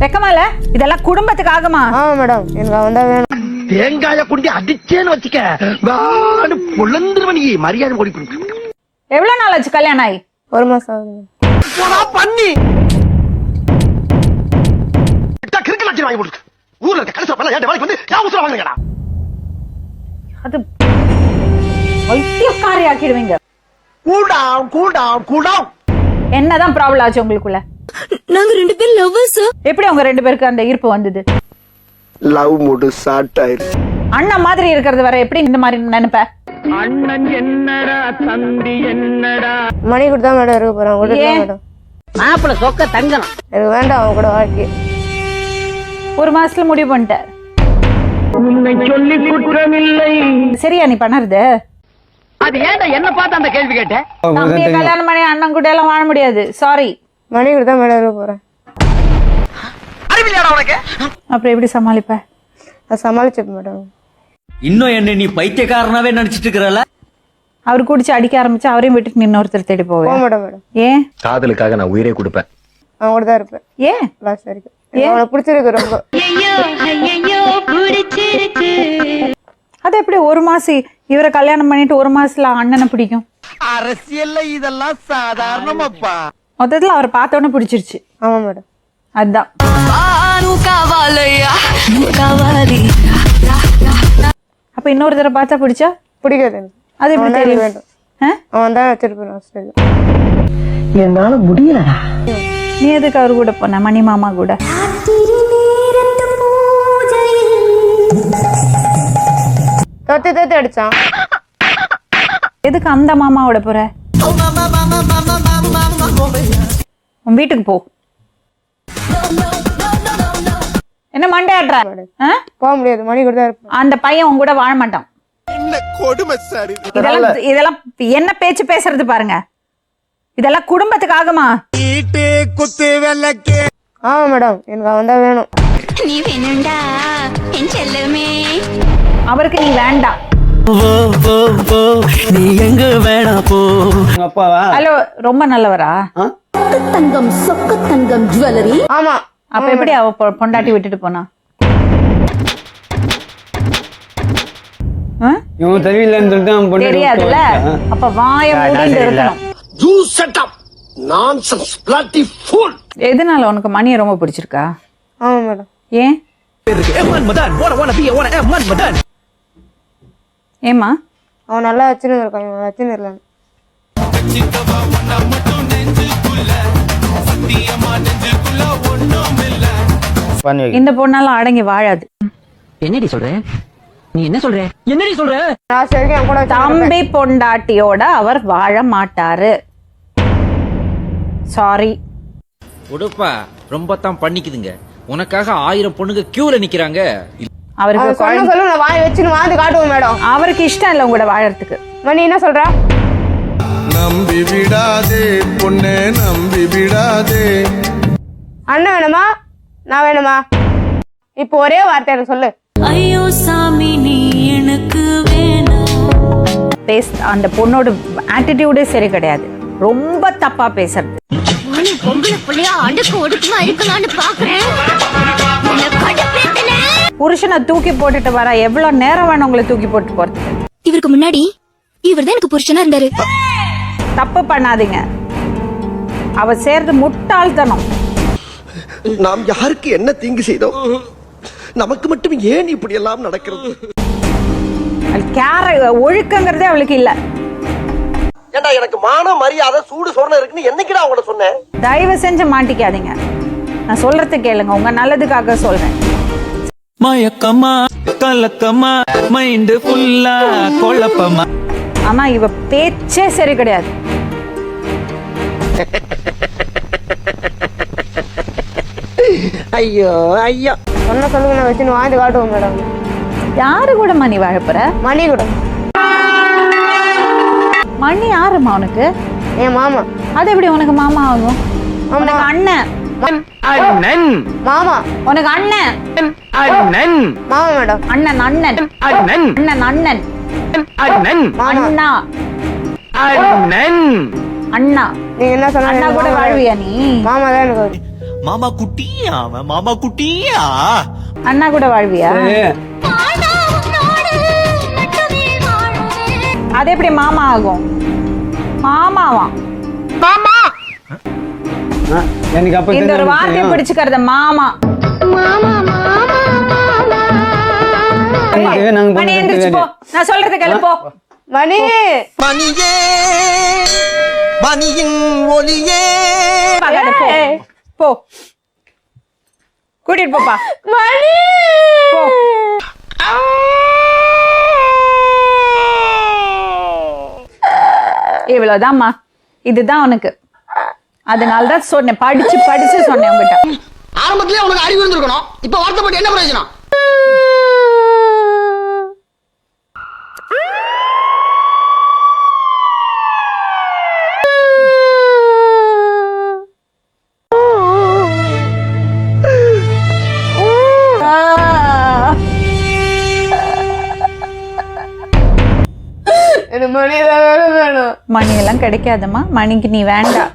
வெக்கமா இல்ல? இதெல்லாம் குடும்பத்துக்கு ஆகுமா? ஆமா மேடம். எனக்கு அவன் தான் வேணும். தேங்காய குண்டி அடிச்சேன்னு வச்சுக்க. வான்னு பொழந்துருவனி மரியாதை ஓடி எவ்வளவு நாள் ஆச்சு கல்யாணம் ஆகி ஒரு மாசம் ஆகுது பண்ணி. கிறுக்கு லட்சம் வாங்கி போட்டு ஊர்ல இருக்க கடைசி பண்ண ஏன் வேலைக்கு வந்து உசுர அது வைத்தியக்காரி ஆக்கிடுவீங்க டவுன் கூல் டவுன் என்னதான் ப்ராப்ளம் ஆச்சு உங்களுக்குள்ள? நாங்க ரெண்டு பேரும் லவ்வர்ஸ் எப்படி உங்க ரெண்டு பேருக்கு அந்த ஈர்ப்பு வந்தது? லவ் மூடு ஸ்டார்ட் ஆயிடுச்சு அண்ணன் மாதிரி இருக்கிறது வர எப்படி இந்த மாதிரி நினைப்ப? மணி கொடுத்தா மேடம் இருக்க போறேன்? மேடம். மாப்பிள்ள சொக்க தங்கணும். எனக்கு வேண்டாம் அவன் கூட வாழ்க்கை. ஒரு மாசத்துல முடிவு பண்ணிட்ட சரியா நீ பண்ணறது அது ஏன்டா என்ன பார்த்து அந்த கேள்வி கேட்ட? தம்பியை கல்யாணம் பண்ணி அண்ணன் கூட எல்லாம் வாழ முடியாது. சாரி மணி கொடுத்தா மேடம் உனக்கு? அப்புறம் எப்படி சமாளிப்ப? நான் சமாளிச்சிருப்பேன் மேடம். இன்னும் என்ன நீ பைத்தியக்காரனாவே நினைச்சிட்டு இருக்கிறல அவர் குடிச்சு அடிக்க ஆரம்பிச்சு அவரையும் விட்டுட்டு நின்று ஒருத்தர் தேடி போக போவேன். மாட்டேன் மேடம் ஏன்? காதலுக்காக நான் உயிரே கொடுப்பேன். அவன் கூட தான் இருப்பேன். ஏன்? லாஸ்ட் வரைக்கும். எனக்கு அவனை பிடிச்சிருக்கு ரொம்ப. அது எப்படி ஒரு மாசம் இவரை கல்யாணம் பண்ணிட்டு ஒரு மாசத்துல அண்ணனை பிடிக்கும்? அரசியல்ல இதெல்லாம் சாதாரணமாப்பா. மொத்தத்துல அவர் பார்த்த உடனே பிடிச்சிருச்சு. ஆமா மேடம் அதுதான் அப்ப இன்னொரு தடவை பார்த்தா பிடிச்சா? பிடிக்காது. அது எப்படி தெரியும்? வேண்டும். ஆ? அவன் தான் வச்சிருப்பேன் லாஸ்ட் என்னால முடியலடா. நீ எதுக்கு அவர் கூட போன? மணி மாமா கூட. தொத்தி தொத்தி அடிச்சான். எதுக்கு அந்த மாமாவோட போற? உன் வீட்டுக்கு போ. என்ன மண்டையாடுற? போக முடியாது மணி கொடுத்தா இருப்பேன். அந்த பையன் உன் கூட வாழ மாட்டான். என்ன கொடுமை சார் இதெல்லாம் இதெல்லாம் என்ன பேச்சு பேசுறது பாருங்க. இதெல்லாம் குடும்பத்துக்கு ஆகுமா? ஈட்டு குத்து வெள்ளக்கு ஆமா மேடம் எனக்கு அவன் தான் வேணும். நீ வேணும்டா என் செல்லமே. அவருக்கு நீ வேண்டாம். நீ எங்க வேணா போ. அப்பாவா? ஹலோ ரொம்ப நல்லவரா? தங்கம் சொக்க தங்கம் ஜுவல்லரி. ஆமா. அப்ப எப்படி அவ பொ- பொண்டாட்டி விட்டுட்டு போனா? ஆ? இவன் தெரியலன்னு சொல்லிட்டு அவன் பொண்ணு தெரியாதுல்ல. அப்ப வாய மூடிட்டு இருக்கணும். நான்சென்ஸ் பிளாட்டி ஃபுல் எதனால உனக்கு மணியை ரொம்ப பிடிச்சிருக்கா? ஆமா மேடம். ஏன்? ஏமா அவன் நல்லா வச்சுன்னு இருக்கான் இவன் வச்சுன்னு இருக்கான் இந்த பொண்ணால அடங்கி வாழாது. என்னடி சொல்ற? நீ என்ன சொல்ற? என்னடி சொல்ற? லாஸ்ட் வரைக்கும் என் கூட. தம்பி பொண்டாட்டியோட அவர் வாழ மாட்டாரு. சாரி உடுப்பா ரொம்ப தான் பண்ணிக்குதுங்க. உனக்காக ஆயிரம் பொண்ணுங்க கியூல நிக்கிறாங்க. அவருக்கு குழந்தை- சொல்லு நான் வாய் வச்சுன்னு வாழ்ந்து காட்டுவோம் மேடம். அவருக்கு இஷ்டம் இல்லை உங்களோட வாழறதுக்கு. மணி என்ன சொல்றா? நம்பி விடாதே பொண்ணே நம்பி விடாதே. அண்ணன் வேணுமா? நான் வேணுமா? இப்போ ஒரே வார்த்தை எனக்கு சொல்லு. ஐயோ சாமி நீ எனக்கு வேணும். பேச அந்த பொண்ணோட ஆட்டிடியூடே சரி கிடையாது. ரொம்ப தப்பா பேசுறது. பொம்பளை புள்ளையா அடுக்கு ஒடுக்குமா இருக்கலாம்னு பாக்குறேன். புருஷனை தூக்கி போட்டுட்டு வர. எவ்வளவு நேரம் வேணும் உங்களை தூக்கி போட்டு போறதுக்கு? இவருக்கு முன்னாடி இவர்தான் எனக்கு புருஷனா இருந்தாரு. தப்பு பண்ணாதீங்க. அவ சேர்ந்து முட்டாள்தனம். நாம் யாருக்கு என்ன தீங்கு செய்தோம்? நமக்கு மட்டும் ஏன் இப்படி எல்லாம் நடக்கிறது? அது கேர ஒழுக்கங்கிறதே அவளுக்கு இல்ல. ஏண்டா எனக்கு மான மரியாதை சூடு சொரணை இருக்குன்னு என்னைக்குடா அவங்கள சொன்னேன்? தயவு செஞ்சு மாட்டிக்காதீங்க. நான் சொல்றது கேளுங்க. உங்க நல்லதுக்காக சொல்றேன். மயக்கமா கலக்கமா மைண்ட் ஃபுல்லா குழப்பமா. ஆனா இவ பேச்சே சரி கிடையாது. ஐயோ ஐயோ. சொன்ன சொல்லுங்க நான் வச்சுன்னு வாழ்ந்து காட்டுவோம் மேடம். யாரு கூட மணி வாழப்போற மணி கூட. மணி யாருமா உனக்கு? என் மாமா. அது எப்படி உனக்கு மாமா ஆகும்? உனக்கு அண்ணன். அண்ணன். மாமா. உனக்கு அண்ணன். அண்ணன். மாமா மேடம். அண்ணன் அண்ணன். அண்ணன். அண்ணன் அண்ணன். அண்ணன். மாமா. அண்ணா. அண்ணன். அண்ணா. நீங்க என்ன அண்ணா சொன்னாலும் கூட மாமா. வாழ்வியா நீ? மாமா தான் எனக்கு. மாமா குட்டியா? மாமா குட்டியா? அண்ணா கூட வாழ்வியா. அது எப்படி மாமா ஆகும்? மாமாவா? எனக்கு அப்ப இந்த ஒரு வார்த்தையை பிடிச்சுக்கிறது மாமா. மணி பொண்ணு எந்திரிச்சு போ. நான் சொல்றது கேளு போ. மணி. மணியே மணியின் ஒளியே. போ. போ. கூட்டிட்டு போப்பா. மணி. போ. இவ்வளவுதாம்மா. இதுதான் உனக்கு. அதனால தான் சொன்னேன். படிச்சு படிச்சு சொன்னேன் உங்ககிட்ட. ஆரம்பத்திலே உனக்கு அறிவு இருந்திருக்கணும். இப்ப வருத்தப்பட்டு என்ன பிரயோஜனம்? வேணும் வேணும் மணி எல்லாம் கிடைக்காதம்மா. மணிக்கு நீ வேண்டாம்